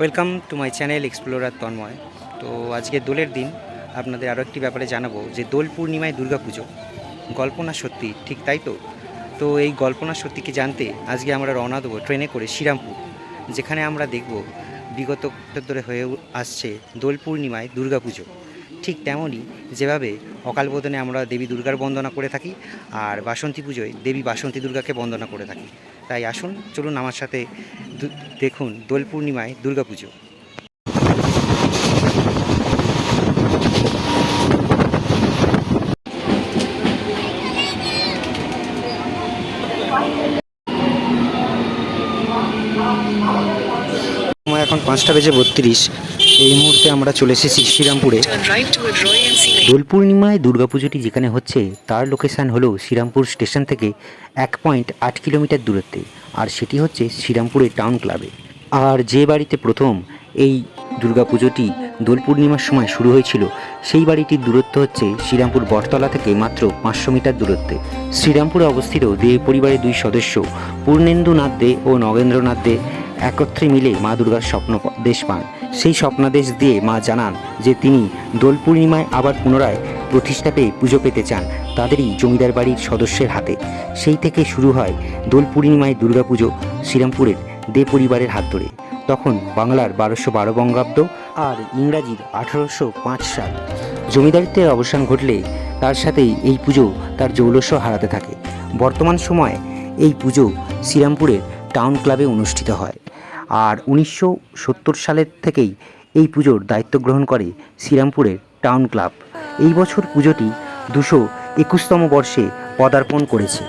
Welcome to my channel explorer Tanmoy. তো আজকে দোলের দিন, আপনাদের আরও একটি ব্যাপারে জানাব যে দোল পূর্ণিমায় দুর্গাপুজো গল্পনা সত্যি, ঠিক তাই তো? তো এই গল্পনা সত্যিকে জানতে আজকে আমরা রওনা দেবো ট্রেনে করে শ্রীরামপুর, যেখানে আমরা দেখব বিগত ধরে হয়ে আসছে দোল পূর্ণিমায় দুর্গাপুজো ঠিক তেমনই যেভাবে অকাল বোধনে আমরা দেবী দুর্গার বন্দনা করে থাকি আর বাসন্তী পুজোয় দেবী বাসন্তী দুর্গাকে বন্দনা করে থাকি। তাই আসুন, চলুন আমার সাথে দেখুন দোল পূর্ণিমায় দুর্গাপুজো সময় এখন পাঁচটা বেজে বত্রিশ। এই মুহূর্তে আমরা চলে এসেছি শ্রীরামপুরে. দোল পূর্ণিমায় দুর্গাপুজোটি যেখানে হচ্ছে তার লোকেশান হলো শ্রীরামপুর স্টেশন থেকে এক পয়েন্ট আট কিলোমিটার দূরত্বে আর সেটি হচ্ছে শ্রীরামপুরের টাউন ক্লাবে আর যে বাড়িতে প্রথম এই দুর্গাপুজোটি দোল পূর্ণিমার সময় শুরু হয়েছিল সেই বাড়িটির দূরত্ব হচ্ছে শ্রীরামপুর বটতলা থেকে মাত্র পাঁচশো মিটার দূরত্বে। শ্রীরামপুরে অবস্থিত দে পরিবারের দুই সদস্য পূর্ণেন্দুনাথ দে ও নগেন্দ্রনাথ দে। একত্রে মিলে মা দুর্গার স্বপ্ন দেশ পান। সেই স্বপ্নাদেশ দিয়ে মা জানান যে তিনি দোল পূর্ণিমায় আবার পুনরায় প্রতিষ্ঠা পেয়ে পুজো পেতে চান তাদেরই জমিদার বাড়ির সদস্যের হাতে। সেই থেকে শুরু হয় দোল পূর্ণিমায় দুর্গাপুজো শ্রীরামপুরের দে পরিবারের হাত ধরে। তখন বাংলার বারোশো বারো বঙ্গাব্দ আর ইংরাজির আঠারোশো পাঁচ সাল। জমিদারিত্বের অবসান ঘটলে তার সাথেই এই পুজো তার জৌলস্য হারাতে থাকে। বর্তমান সময়ে এই পুজো শ্রীরামপুরের টাউন ক্লাবে অনুষ্ঠিত হয়। আর উনিশশো সত্তর সালের থেকেই এই পুজোর দায়িত্ব গ্রহণ করে শ্রীরামপুরের টাউন ক্লাব। এই বছর পুজোটি দুশো একুশতম বর্ষে পদার্পণ করেছে।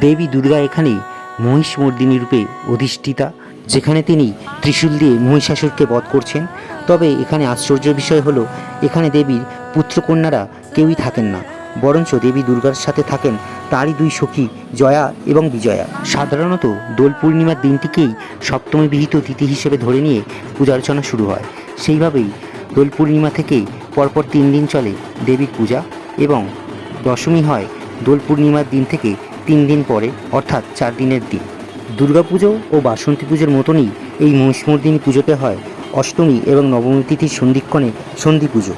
দেবী দুর্গা এখানে মহিষমর্দিনী রূপে অধিষ্ঠিতা, যেখানে তিনি ত্রিশূল দিয়ে মহিষাসুরকে বধ করছেন। তবে এখানে আশ্চর্য বিষয় হলো, এখানে দেবীর পুত্রকন্যারা কেউই থাকেন না। বরঞ্চ দেবী দুর্গার সাথে থাকেন তারই দুই সখী, জয়া এবং বিজয়া। সাধারণত দোল পূর্ণিমার দিনটিকেই সপ্তমী বিহিত তিথি হিসেবে ধরে নিয়ে পূজার্চনা শুরু হয়। সেইভাবেই দোল পূর্ণিমা থেকেই পরপর তিন দিন চলে দেবীর পূজা এবং দশমী হয় দোল পূর্ণিমার দিন থেকে তিন দিন পরে, অর্থাৎ চার দিনের দিন। দুর্গাপুজো ও বাসন্তী পুজোর মতনই এই মহিষমর্দিনী পুজোতে হয় অষ্টমী এবং নবমী তিথির সন্ধিক্ষণে সন্ধি পুজো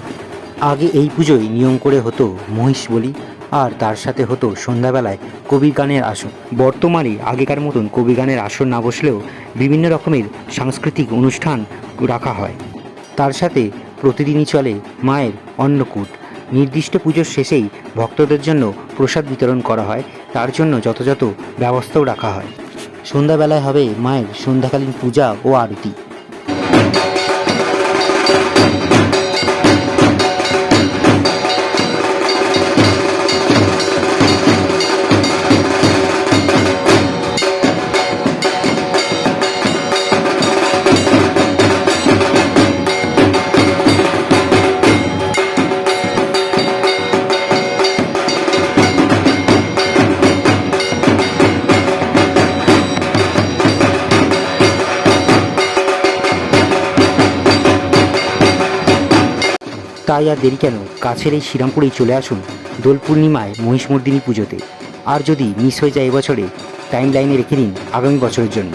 আগে এই পুজোয় নিয়ম করে হতো মহিষ বলি, আর তার সাথে হতো সন্ধ্যাবেলায় কবির গানের আসর। বর্তমানে আগেকার মতন কবি গানের আসর না বসলেও বিভিন্ন রকমের সাংস্কৃতিক অনুষ্ঠান রাখা হয়। তার সাথে প্রতিদিনই চলে মায়ের অন্নকূট। নির্দিষ্ট পুজোর শেষেই ভক্তদের জন্য প্রসাদ বিতরণ করা হয়, তার জন্য যথাযথ ব্যবস্থাও রাখা হয়। সন্ধ্যাবেলায় হবে মায়ের সন্ধ্যাকালীন পূজা ও আরতি। তাই আর দেরি কেন? কাছের এই শ্রীরামপুরেই চলে আসুন দোল পূর্ণিমায় মহিষমর্দিনী পুজোতে। আর যদি মিস হয়ে যায় এবছরে টাইম লাইনে রেখে দিন আগামী বছরের জন্য।